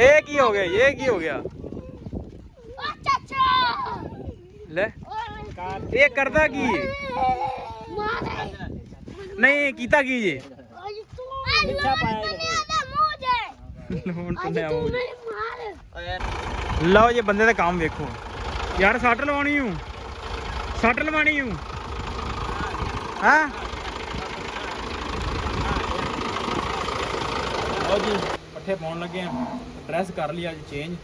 ਇਹ ਕੀ ਹੋ ਗਿਆ ਜੀ? ਇਹ ਕੀ ਹੋ ਗਿਆ? ਓ ਚਾਚਾ! ਲੈ ਇਹ ਕਰਦਾ ਕੀ? ਨਹੀਂ ਕੀਤਾ ਕੀ ਜੀ? ਲਓ ਜੀ ਬੰਦੇ ਦਾ ਕੰਮ ਵੇਖੋ। ਯਾਰ ਸੱਟ ਲਵਾਉਣੀ ਹੂੰ। ਸੱਟ ਲਵਾਣੀ ਹੂੰ। ਹਾਂ? ਲਓ ਜੀ ਪੱਠੇ ਪਾਉਣ ਲੱਗੇ ਆ। ਡਰੈਸ ਕਰ ਲਈ ਅੱਜ ਚੇਂਜ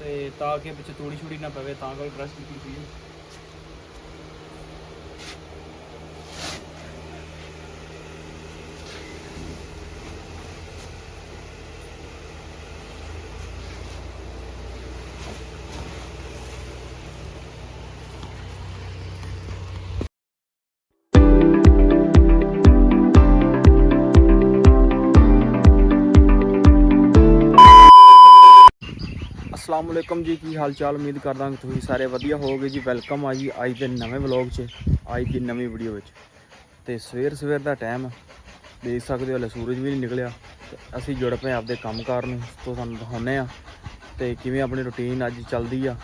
ਤੇ ਤਾਂ ਕਿ ਵਿੱਚ ਤੂੜੀ ਛੂੜੀ ਨਾ ਪਵੇ, ਤਾਂ ਕੋਈ ਡਰੈਸ ਕੀਤੀ ਸੀ। ਅਸਲਾਮ ਜੀ, ਕੀ ਹਾਲ ਚਾਲ ਉਮੀਦ ਕਰਦਾ ਕਿ ਤੁਸੀਂ ਸਾਰੇ ਵਧੀਆ ਹੋਵੋਗੇ ਜੀ। ਵੈਲਕਮ ਆ ਜੀ ਅੱਜ ਦੇ ਨਵੇਂ ਵਲੌਗ 'ਚ, ਅੱਜ ਦੀ ਨਵੀਂ ਵੀਡੀਓ ਵਿੱਚ। ਤੇ ਸਵੇਰ ਸਵੇਰ ਦਾ ਟਾਈਮ ਦੇਖ ਸਕਦੇ ਹੋ, ਹਲੇ ਸੂਰਜ ਵੀ ਨਹੀਂ ਨਿਕਲਿਆ। ਤੇ ਅਸੀਂ ਜੁੜ ਪਏ ਆਪਦੇ ਕੰਮਕਾਰ ਨੂੰ ਤੋਂ ਤੁਹਾਨੂੰ ਦਿਖਾਉਂਦੇ ਆ ਤੇ ਕਿਵੇਂ ਆਪਣੀ ਰੁਟੀਨ ਅੱਜ ਚੱਲਦੀ ਆ।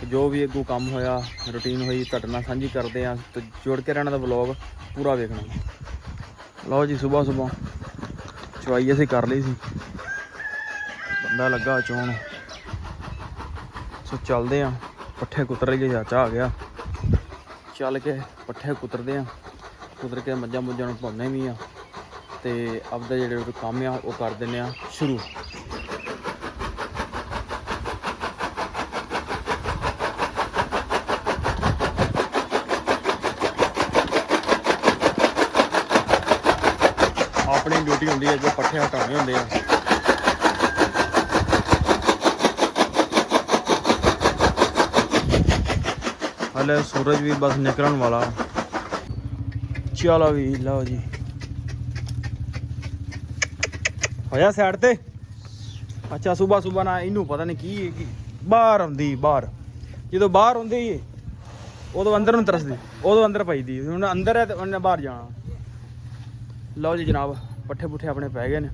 ਸੋ ਜੋ ਵੀ ਅੱਗੋਂ ਕੰਮ ਹੋਇਆ, ਰੁਟੀਨ ਹੋਈ, ਤੁਹਾਡੇ ਨਾਲ ਸਾਂਝੀ ਕਰਦੇ ਆ ਤੇ ਜੁੜ ਕੇ ਰਹਿਣਾ ਦਾ ਵਲੌਗ ਪੂਰਾ ਵੇਖਣਾ। ਲਓ ਜੀ ਸਵੇਰ ਸਵੇਰ ਚਵਾਈ ਅਸੀਂ ਕਰ ਲਈ ਸੀ। ਬੰਦਾ ਲੱਗਾ ਚੋਣ। ਸੋ ਚੱਲਦੇ ਆ। ਪੱਠੇ ਕੁਤਰ ਲਈਏ ਚਾਚਾ ਆ ਗਿਆ। ਚੱਲ ਕੇ ਪੱਠੇ ਕੁਤਰਦੇ ਆ। ਕੁਤਰ ਕੇ ਮੱਝਾਂ ਮੁੱਝਾਂ ਨੂੰ ਪਾਉਂਦੇ ਵੀ ਆ। ਤੇ ਆਪਦਾ ਜਿਹੜੇ ਕੰਮ ਆ, ਉਹ ਕਰ ਦਿੰਦੇ ਆ। ਸ਼ੁਰੂ। ਆਪਣੀ ਡਿਊਟੀ ਹੁੰਦੀ ਹੈ ਜੋ ਪੱਠੇ ਹਟਾਉਣੇ ਹੁੰਦੇ ਆ। ਹਲੇ ਸੂਰਜ ਵੀ ਬਸ ਨਿਕਲਣ ਵਾਲਾ। ਚਲੋ ਵੀ ਲਓ ਜੀ। ਹੋਇਆ ਸਾਈਡ ਤੇ? ਅੱਛਾ ਸਵੇਰ ਸਵੇਰ ਨਾ ਇਹਨੂੰ ਪਤਾ ਨਹੀਂ ਕੀ ਹੈ ਕੀ। ਬਾਹਰ ਆਉਂਦੀ ਬਾਹਰ। ਜਦੋਂ ਬਾਹਰ ਹੁੰਦੀ ਏ ਉਦੋਂ ਅੰਦਰ ਨੂੰ ਤਰਸਦੀ ਉਦੋਂ ਅੰਦਰ ਪਈਦੀ ਹੁਣ ਅੰਦਰ ਹੈ ਤੇ ਉਹਨੇ ਬਾਹਰ ਜਾਣਾ। ਲਓ ਜੀ ਜਨਾਬ ਪੱਠੇ ਪੁੱਠੇ ਆਪਣੇ ਪੈ ਗਏ ਨੇ।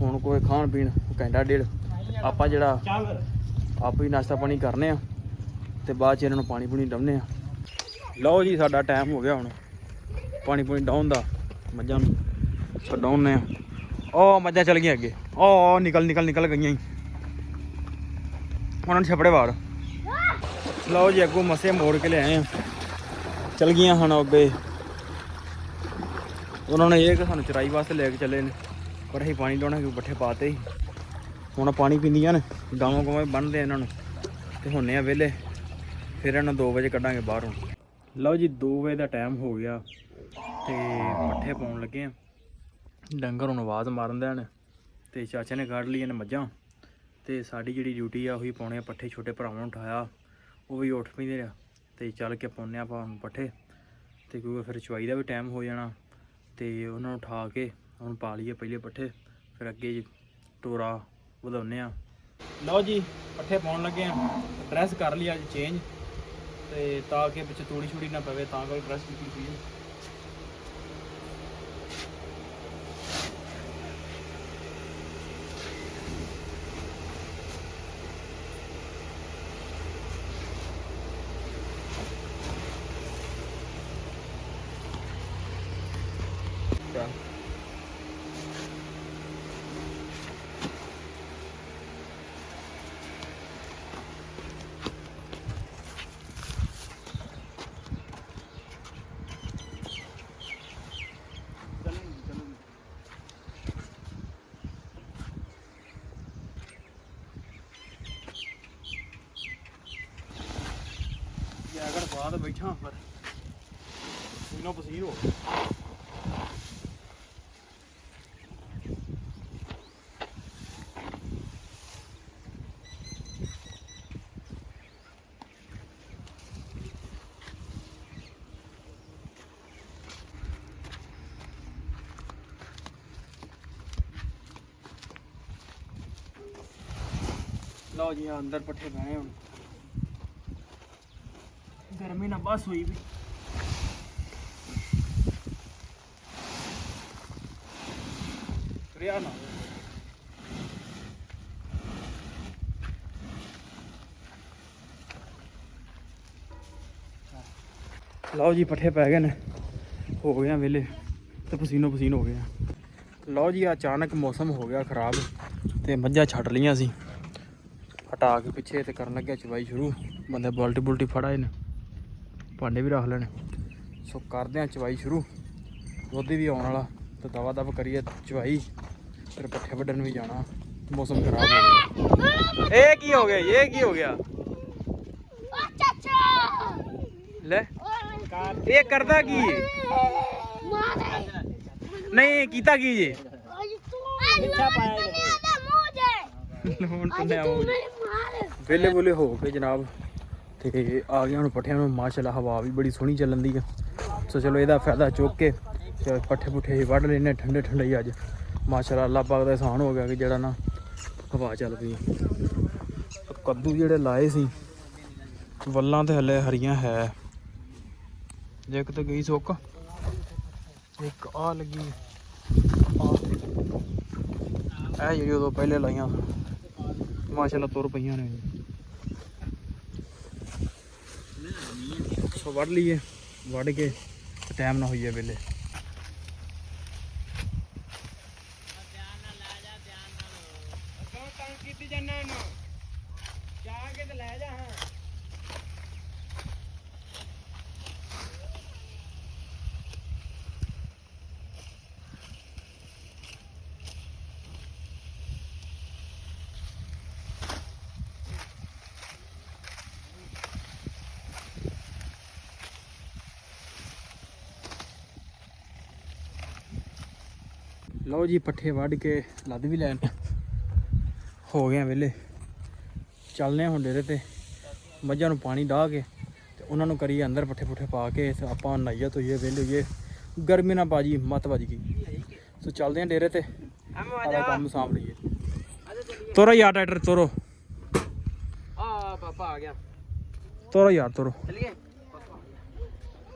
ਹੁਣ ਕੋਈ ਖਾਣ ਪੀਣ ਘੰਟਾ ਡੇਢ। ਆਪਾਂ ਜਿਹੜਾ ਆਪ ਹੀ ਨਾਸ਼ਤਾ ਪਾਣੀ ਕਰਨੇ ਆ। ਤੇ ਬਾਅਦ ਚ ਇਹਨਾਂ ਨੂੰ ਪਾਣੀ ਪੂਣੀ ਡਾਉਨੇ ਆ ਲਓ ਜੀ, ਸਾਡਾ ਟਾਈਮ ਹੋ ਗਿਆ ਹੁਣ। ਪਾਣੀ ਪੂਣੀ ਡਾਉਣ ਦਾ। ਮੱਝਾਂ ਨੂੰ ਛਡਾਉਨੇ ਆ ਉਹ ਮੱਝਾਂ ਚਲ ਗਈਆਂ ਅੱਗੇ। ਉਹ ਨਿਕਲ ਨਿਕਲ ਨਿਕਲ ਗਈਆਂ ਹੀ ਉਹਨਾਂ ਨੂੰ ਛਪੜੇ ਵਾੜ ਲਓ ਜੀ, ਅੱਗੋਂ ਮਸੇ ਮੋੜ ਕੇ ਲਿਆਏ ਆ। ਚਲ ਗਈਆਂ ਹੁਣ ਅੱਗੇ। ਉਹਨਾਂ ਨੇ ਇਹ ਕਿ ਸਾਨੂੰ ਚਰਾਈ ਵਾਸਤੇ ਲੈ ਕੇ ਚੱਲੇ ਨੇ। ਪਰ ਅਸੀਂ ਪਾਣੀ ਡਾਉਣਾ ਕਿ ਪੱਠੇ ਪਾਤੇ ਸੀ। ਹੁਣ ਪਾਣੀ ਪੀਂਦੀਆਂ ਨੇ। ਗਾਵਾਂ ਗਾਵਾਂ ਬੰਨਦੇ ਇਹਨਾਂ ਨੂੰ। ਤੇ ਹੁੰਨੇ ਆ ਵਿਹਲੇ। ਫਿਰ ਇਹਨਾਂ 2 ਵਜੇ ਕੱਢਾਂਗੇ ਬਾਹਰੋਂ। ਲਓ ਜੀ 2 ਵਜੇ ਦਾ ਟਾਈਮ ਹੋ ਗਿਆ ਤੇ ਪੱਠੇ ਪਾਉਣ ਲੱਗੇ ਆ। ਡੰਗਰ ਹੁਣ ਆਵਾਜ਼ ਮਾਰਨ ਦੇਣ ਨੇ ਤੇ ਚਾਚਾ ਨੇ ਕੱਢ ਲਈਆਂ ਨੇ ਮੱਝਾਂ ਤੇ ਸਾਡੀ ਜਿਹੜੀ ਡਿਊਟੀ ਆ, ਉਹੀ ਪਾਉਣੇ ਆ ਪੱਠੇ। ਛੋਟੇ ਭਰਾਵਾਂ ਨੂੰ ਉਠਾਇਆ, ਉਹ ਵੀ ਉੱਠ ਪੈਂਦੇ ਆ ਤੇ ਚੱਲ ਕੇ ਪਾਉਂਦੇ ਆ ਆਪਾਂ ਪੱਠੇ। ਤੇ ਕਿਉਂਕਿ ਫਿਰ ਚਵਾਈ ਦਾ ਵੀ ਟਾਈਮ ਹੋ ਜਾਣਾ ਤੇ ਉਹਨਾਂ ਨੂੰ ਉਠਾ ਕੇ ਹੁਣ ਪਾ ਲਈਏ ਪਹਿਲੇ ਪੱਠੇ, ਫਿਰ ਅੱਗੇ ਟੋਰਾ ਵਧਾਉਨੇ ਆ। ਲਓ ਜੀ, ਪੱਠੇ ਪਾਉਣ ਲੱਗੇ ਆ। ਡਰੈਸ ਕਰ ਲਈ ਅੱਜ ਚੇਂਜ ਤੇ ਤਾਂ ਕਿ ਵਿੱਚ ਤੂੜੀ ਛੁੜੀ ਨਾ ਪਵੇ ਤਾਂ ਕੋਈ ਡਰੈਸ ਕੀਤੀ ਸੀ ਚੱਲ ਬਾਅਦ ਬੈਠਾ ਪਰ ਇਹਨਾਂ ਪਸੀਨ ਹੋ ਲਓ ਜੀ ਅੰਦਰ ਪੱਠੇ ਬਹਿਣੇ ਹੁਣ। ਗਰਮੀ ਨਾ ਬਸ ਹੋਈ ਵੀ। ਰਿਆ ਲਓ ਜੀ, ਪੱਠੇ ਪੈ ਗਏ ਨੇ। ਹੋ ਗਏ ਆ ਵਿਲੇ ਤੇ ਪਸੀਨੋ ਪਸੀਨ ਹੋ ਗਏ ਆ। ਲਓ ਜੀ, ਅਚਾਨਕ ਮੌਸਮ ਹੋ ਗਿਆ ਖਰਾਬ ਤੇ ਮੱਝਾਂ ਛੱਡ ਲਈਆਂ ਸੀ। ਹਟਾ ਕੇ ਪਿੱਛੇ ਤੇ ਕਰਨ ਲੱਗਿਆ ਚਵਾਈ ਸ਼ੁਰੂ। ਬੰਦੇ ਬਾਲਟੀ ਬੁਲਟੀ ਫੜਾਏ ਨੇ। ਭਾਂਡੇ ਵੀ ਰੱਖ ਲੈਣੇ। ਸੋ ਕਰਦੇ ਆ ਚਵਾਈ ਸ਼ੁਰੂ। ਦੁੱਧ ਵੀ ਆਉਣ ਵਾਲਾ। ਤੇ ਦਵਾ ਦਵ ਕਰੀਏ ਚਵਾਈ। ਫਿਰ ਪੱਠੇ ਵੱਢਣ ਵੀ ਜਾਣਾ। ਮੌਸਮ ਖਰਾਬ ਹੋ ਗਿਆ। ਇਹ ਕੀ ਹੋ ਗਿਆ ਇਹ ਕੀ ਹੋ ਗਿਆ? ਲੈ। ਇਹ ਕਰਦਾ ਕੀ ਨਹੀਂ ਕੀਤਾ ਕੀ ਜੇ? ਹੁਣ ਤੁੰਨੇ ਤੂੰ ਆਓ ਮੇਰੇ ਮਾਰ ਵੇਲੇ ਬੁਲੇ ਹੋ ਕੇ ਜਨਾਬ। ਤੇ ਆ ਗਿਆ ਹੁਣ ਪੱਠਿਆਂ ਨੂੰ। ਮਾਸ਼ਾਅੱਲਾ, ਹਵਾ ਵੀ ਬੜੀ ਸੋਹਣੀ ਚੱਲਣ ਦੀ ਆ। ਸੋ ਚਲੋ, ਇਹਦਾ ਫਾਇਦਾ ਚੁੱਕ ਕੇ ਤੇ ਪੱਠੇ ਪੁੱਠੇ ਵੱਢ ਲੈਨੇ ਠੰਡੇ ਠੰਡੇ ਹੀ ਅੱਜ। ਮਾਸ਼ਾਅੱਲਾ ਅੱਲਾਹ ਪਾਕ ਦਾ ਇਹਸਾਨ ਹੋ ਗਿਆ ਕਿ ਜਿਹੜਾ ਨਾ ਹਵਾ ਚੱਲ ਪਈ ਕੱਦੂ ਜਿਹੜੇ ਲਾਏ ਸੀ, ਵੱਲਾਂ ਤੇ ਹਲੇ ਹਰੀਆਂ ਹੈ। ਜੇ ਕਿਤੇ ਗਈ ਸੁੱਕ, ਇੱਕ ਆ ਲੱਗੀ। ਆ ਇਹ ਜਿਹੜੀ ਉਦੋਂ ਪਹਿਲੇ ਲਾਈਆਂ, ਮਾਸ਼ਾਅੱਲਾ ਤੁਰ ਪਈਆਂ ਨੇ। ਸੋ ਵੱਢ ਲਈਏ ਵੱਢ ਕੇ ਟਾਈਮ ਨਾ ਹੋਈ ਹੋਈਏ ਵੇਲੇ। ਲਓ ਜੀ ਪੱਠੇ ਵੱਢ ਕੇ ਲੱਦ ਵੀ ਲੈਣ। ਹੋ ਗਏ ਵੇਲੇ ਚੱਲਨੇ ਹੁਣ ਡੇਰੇ ਤੇ। ਮੱਝਾਂ ਨੂੰ ਪਾਣੀ ਡਾਹ ਕੇ ਤੇ ਉਹਨਾਂ ਨੂੰ ਕਰੀਏ ਅੰਦਰ ਪੱਠੇ ਪੁੱਠੇ ਪਾ ਕੇ ਤੇ ਆਪਾਂ ਨਾਈਆ ਧੋਈਏ ਵੇਲੇ ਹੋਈਏ। ਗਰਮੀ ਨਾਲ ਬਾਜੀ ਮਤ ਵੱਜ ਗਈ। ਸੋ ਚੱਲਦੇ ਆ ਡੇਰੇ ਤੇ। ਸਾਰਾ ਕੰਮ ਸਾਂਭ ਲਈਏ। ਤੋਰੋ ਯਾਰ ਟਰੈਕਟਰ ਤੋਰੋ। ਆ ਪਾਪਾ ਆ ਗਿਆ। ਤੋਰੋ ਯਾਰ ਤੋਰੋ। ਚਲਿਏ।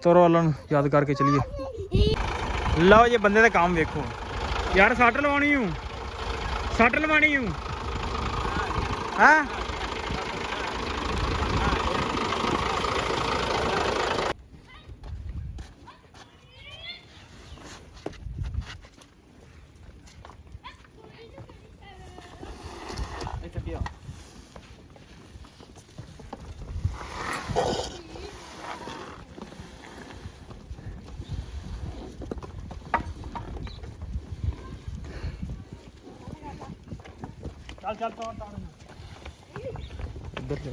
ਤੋਰੋ ਨੂੰ ਯਾਦ ਕਰਕੇ ਚਲੀਏ। ਲਓ ਜੀ ਬੰਦੇ ਦਾ ਕੰਮ ਵੇਖੋ। ਯਾਰ ਸੱਟ ਲਵਾਉਣੀ ਹੂੰ ਸੱਟ ਲਵਾਉਣੀ ਹੂੰ ਹਾਂ ਇੱਥੇ ਪਿਆ ਚੱਲ ਚੱਲ ਇੱਧਰ ਜਾ।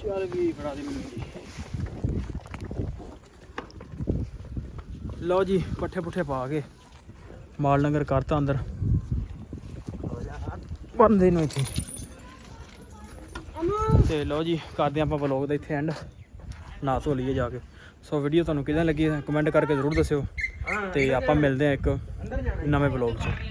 ਚੱਲ ਵੀ ਫੜਾ ਦੇ ਮੈਨੂੰ ਜੀ ਲਓ ਜੀ ਪੱਠੇ ਪੁੱਠੇ ਪਾ ਕੇ ਮਾਲ ਨਗਰ ਕਰਤਾ ਅੰਦਰ। ਬੰਦੇ ਨੂੰ ਇੱਥੇ। ਤੇ ਲਓ ਜੀ ਕਰਦੇ ਆਪਾਂ ਵਲੌਗ ਦਾ ਇੱਥੇ ਐਂਡ ਨਾ ਧੋ ਲਈਏ ਜਾ ਕੇ। ਸੋ ਵੀਡੀਓ ਤੁਹਾਨੂੰ ਕਿਦਾਂ ਲੱਗੀ ਕਮੈਂਟ ਕਰਕੇ ਜ਼ਰੂਰ ਦੱਸਿਓ। ਤੇ ਆਪਾਂ ਮਿਲਦੇ ਆ ਇੱਕ ਨਵੇਂ ਵਲੌਗ 'ਚ।